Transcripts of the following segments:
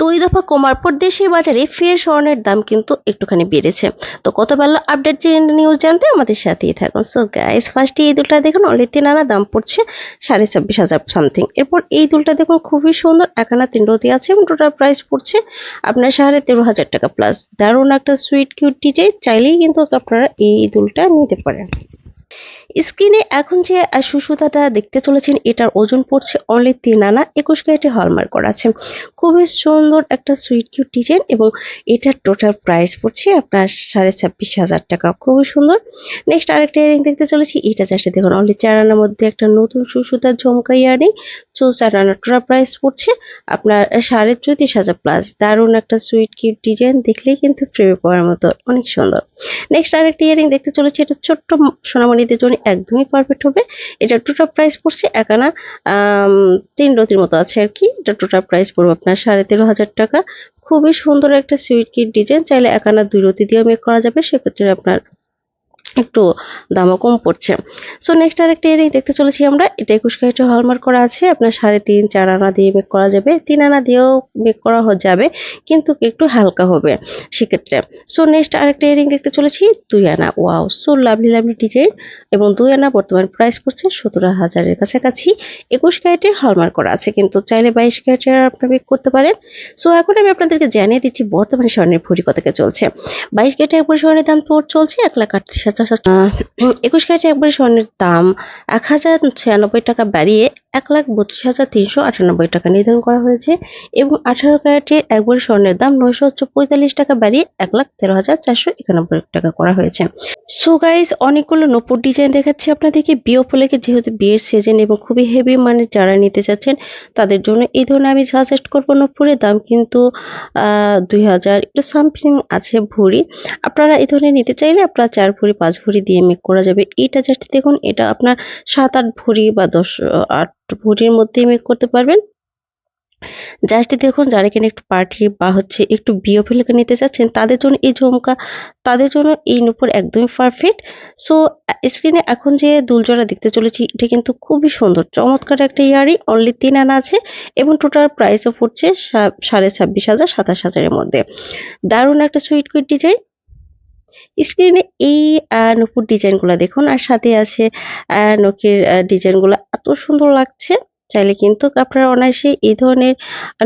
দুই দফা কমার পর দেশের বাজারে ফের স্বর্ণের দাম কিন্তু একটুখানি বেড়েছে। তো কত বেলা আপডেট নিউজ জানতে আমাদের সাথেই থাকুন। সো গাইস ফার্স্টে এই দুলটা দেখুন তিন আনা দাম পড়ছে সাড়ে ছাব্বিশ হাজার সামথিং এরপর এই দুলটা দেখুন, খুবই সুন্দর, এক আনা তিন রতি আছে এবং টোটাল প্রাইস পড়ছে আপনার সাড়ে তেরো হাজার টাকা প্লাস দারুণ একটা সুইট কিউট ডিজাইন চাইলেই কিন্তু আপনারা এই দুলটা নিতে পারেন। স্ক্রিনে এখন যে সুসুতাটা দেখতে চলেছেন, এটার ওজন পড়ছে অনলি তিন আনা, একুশ ক্যারেটে হলমার্ক করা আছে। খুবই সুন্দর একটা সুইট কিউট ডিজাইন এবং এটার টোটাল প্রাইস পড়ছে আপনার সাড়ে ছাব্বিশ হাজার টাকা। খুবই সুন্দর। নেক্সট আরেকটা ইয়ারিং দেখতে চলেছি, এটা জাস্ট দেখুন অনলি চার আনার মধ্যে একটা নতুন সুসুতার ঝুমকা ইয়ারিং চো চার আনার টোটাল প্রাইস পড়ছে আপনার সাড়ে চৌত্রিশ হাজার প্লাস দারুণ একটা সুইট কিউট ডিজাইন দেখলেই কিন্তু প্রেমে পড়ার মতো, অনেক সুন্দর। নেক্সট আরেকটা ইয়ারিং দেখতে চলেছি, এটা ছোট্ট সোনামণিদের জন্য একদমই পারফেক্ট হবে। এটা টোটাল প্রাইস পড়ছে একানা তিন রতির মতো আছে আর কি। এটা টোটাল প্রাইস পড়বে আপনার সাড়ে তেরো হাজার টাকা। খুবই সুন্দর একটা সুইট কিট ডিজাইন চাইলে একানা দুই রতি দিয়েও মেক করা যাবে। সেক্ষেত্রে আপনার একটু দামও কম পড়ছে। সো নেক্সট আরেকটা ইয়ারিং দেখতে চলেছি আমরা। এটা একুশ ক্যারেটে হলমার্ক করা আছে। আপনার সাড়ে তিন, চার আনা দিয়ে মেক করা যাবে। তিন আনা দিয়েও মেক করা যাবে, কিন্তু একটু হালকা হবে সেক্ষেত্রে। সো নেক্সট আরেকটা ইয়ারিং দেখতে চলেছি, দুই আনা। Wow so lovely lovely design এবং দুই আনা বর্তমান প্রাইস পড়ছে সতেরো হাজারের কাছাকাছি। একুশ ক্যারেটের হলমার্ক করা আছে, কিন্তু চাইলে বাইশ ক্যারেটের আপনারা মেক করতে পারেন। সো এখন আমি আপনাদেরকে জানিয়ে দিচ্ছি, বর্তমানে স্বর্ণের ভরি কত চলছে। বাইশ ক্যারেটে একবার স্বর্ণের দাম চলছে, এক লাখ আটত্রিশ হাজার একুশ ক্যারেটে একবার স্বর্ণের দাম। এক হাজার ছিয়ানব্বই টাকা বাড়িয়ে এক লাখ বত্রিশ হাজার তিনশো আটানব্বই টাকা নির্ধারণ করা হয়েছে এবং আঠারো ক্যারেটের একবার স্বর্ণের দাম নয়শো পঁয়তাল্লিশ টাকা বাড়িয়ে এক লাখ তেরো হাজার চারশো একানব্বই টাকা করা হয়েছে। সো গাইজ অনেকগুলো নপুর ডিজাইন দেখাচ্ছি আপনাদেরকে। বিয়ে উপলক্ষে যেহেতু বিয়ের সিজন এবং খুবই হেভি মানে যারা নিতে চাচ্ছেন তাদের জন্য এই ধরনের আমি সাজেস্ট করব নপুরের দাম কিন্তু দুই হাজার একটু সামথিং আছে ভরি। আপনারা এই ধরনের নিতে চাইলে আপনার চার ভরি পাঁচ ভরি দিয়ে মেক করা যাবে। এটা জাস্ট দেখুন এটা আপনার সাত আট ভরি বা দশ আহ, আট ভরির মধ্যেই মেক করতে পারবেন। জাস্ট দেখুন যারা কিনা একটু পার্টি বা হচ্ছে একটু বিয়ে ফেলকে নিতে চাচ্ছেন, তাদের জন্য এই ঝুমকা, তাদের জন্য এই নুপুর একদমই পারফেক্ট সো স্ক্রিনে এখন যে দুলজোড়া দেখতে চলেছি, এটা কিন্তু খুবই সুন্দর, চমৎকার একটা ইয়ারিং অনলি তিন আনা আছে এবং টোটাল প্রাইসও পড়ছে সাড়ে ছাব্বিশ হাজার সাতাশ হাজারের মধ্যে। দারুণ একটা সুইট কুইট ডিজাইন স্ক্রিনে এই নুপুর ডিজাইনগুলো দেখুন। আর সাথে আছে নখের ডিজাইনগুলো এত সুন্দর লাগছে। চাইলে কিন্তু আপনারা অনায়াসে এই ধরনের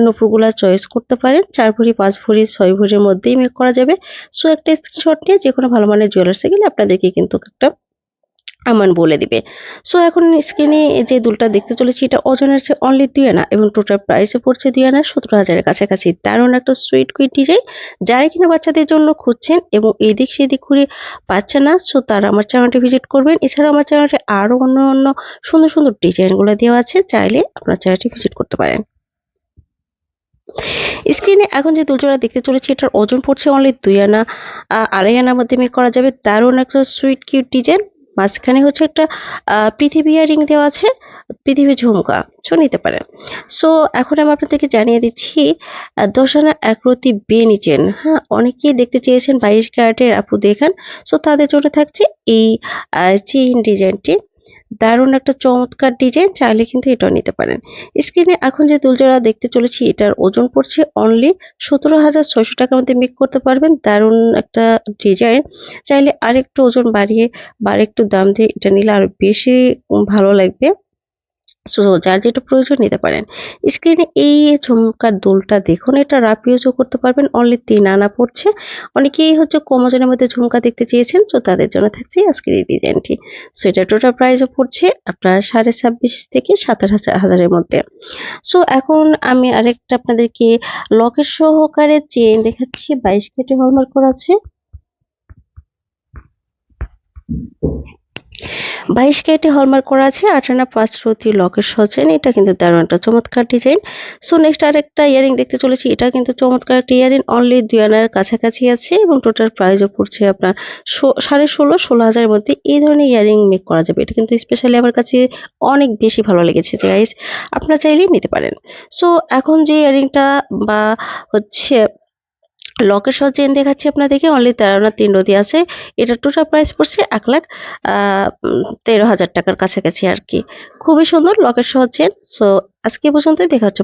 নুপুরগুলো চয়েস করতে পারেন। চার ভরি, পাঁচ ভরি, ছয় ভরির মধ্যেই মেক করা যাবে। সো একটা স্ক্রিনশট নিয়ে যে কোনো ভালো মানের জুয়েলার্সে গেলে আপনাদেরকে কিন্তু একটা আমান বলে দিবে। সো এখন স্ক্রিনে যে দুলটা দেখতে চলেছি, এটা ওজনের চেয়ে অনলি দুই আনা এবং টোটাল প্রাইসে পড়ছে দুই আনা সতেরো হাজারের কাছাকাছি। দারুণ একটা সুইট কুইট ডিজাইন যারা কিনা বাচ্চাদের জন্য খুঁজছেন এবং এদিক সেদিক ঘুরে পাচ্ছে না সো তারা আমার চ্যানেলটি ভিজিট করবেন। এছাড়া আমার চ্যানেলটি আরও অন্য অন্য সুন্দর সুন্দর ডিজাইনগুলো দেওয়া আছে, চাইলে আপনার চ্যানেলটি ভিজিট করতে পারেন। স্ক্রিনে এখন যে দুলজোড়া দেখতে চলেছি, এটার ওজন পড়ছে অনলি দুই আনা আড়াই আনার মধ্যে মেক করা যাবে। দারুণ একটা সুইট কিউট ডিজাইন মাঝখানে হচ্ছে একটা পৃথিবী ইয়ারিং দেওয়া আছে পৃথিবী ঝুমকা সো নিতে পারেন। সো এখন আমি আপনাদেরকে জানিয়ে দিচ্ছি দশানা দশ একরতি বেনি চেন হ্যাঁ অনেকেই দেখতে চেয়েছেন বাইশ ক্যারেটের আপু দেখান সো তাদের জন্য থাকছে এই চেইন ডিজাইনটি। দারুণ একটা চমৎকার ডিজাইন চাইলে কিন্তু এটা নিতে পারেন। স্ক্রিনে এখন যে দুলজোড়া দেখতে চলেছি, এটার ওজন পড়ছে অনলি সতেরো হাজার ছয়শো টাকার মধ্যে মেক করতে পারবেন। দারুণ একটা ডিজাইন চাইলে আরেকটু ওজন বাড়িয়ে বা আরেকটু দাম দিয়ে এটা নিলে আরও বেশি ভালো লাগবে। সো যার যেটা প্রয়োজন নিতে পারেন। স্ক্রিনে এই ঝুমকার দোলটা দেখুন, এটা রাফ ইউজও করতে পারবেন অনলি তিন আনা পড়ছে। অনেকেই হচ্ছে কম ওজনের মধ্যে ঝুমকা দেখতে চেয়েছেন, তো তাদের জন্য থাকছে আজকের এই ডিজাইনটি সো এটা টোটাল প্রাইসও পড়ছে আপনার সাড়ে ছাব্বিশ থেকে সাতাশ হাজার হাজারের মধ্যে। সো এখন আমি আরেকটা আপনাদেরকে লকের সহকারে চেন দেখাচ্ছি, বাইশ কেটে হলমার্ক করা আছে। বাইশ কেটে হলমার্ক করা আছে আটানা পাঁচ রতি লকের সচেন এটা কিন্তু দারুণ একটা চমৎকার ডিজাইন সো নেক্সট আরেকটা ইয়ারিং দেখতে চলেছি, এটা কিন্তু চমৎকার একটা ইয়ারিং অনলি দুই আনার কাছাকাছি আছে এবং টোটাল প্রাইসও পড়ছে আপনার সাড়ে ষোলো ষোলো হাজারের মধ্যে এই ধরনের ইয়ারিং মেক করা যাবে। এটা কিন্তু স্পেশালি আমার কাছে অনেক বেশি ভালো লেগেছে যে গাইস আপনারা চাইলেই নিতে পারেন। সো এখন যে ইয়ারিংটা বা হচ্ছে লকের সহ চেন দেখাচ্ছি আপনাদেরকে। অনলি তেরো না, তিন রোদি আছে। এটা টোটাল প্রাইস পড়ছে এক লাখ তেরো হাজার টাকার কাছাকাছি আর কি। খুবই সুন্দর লকের সহ চেন সো আজকে পর্যন্তই। দেখা হচ্ছে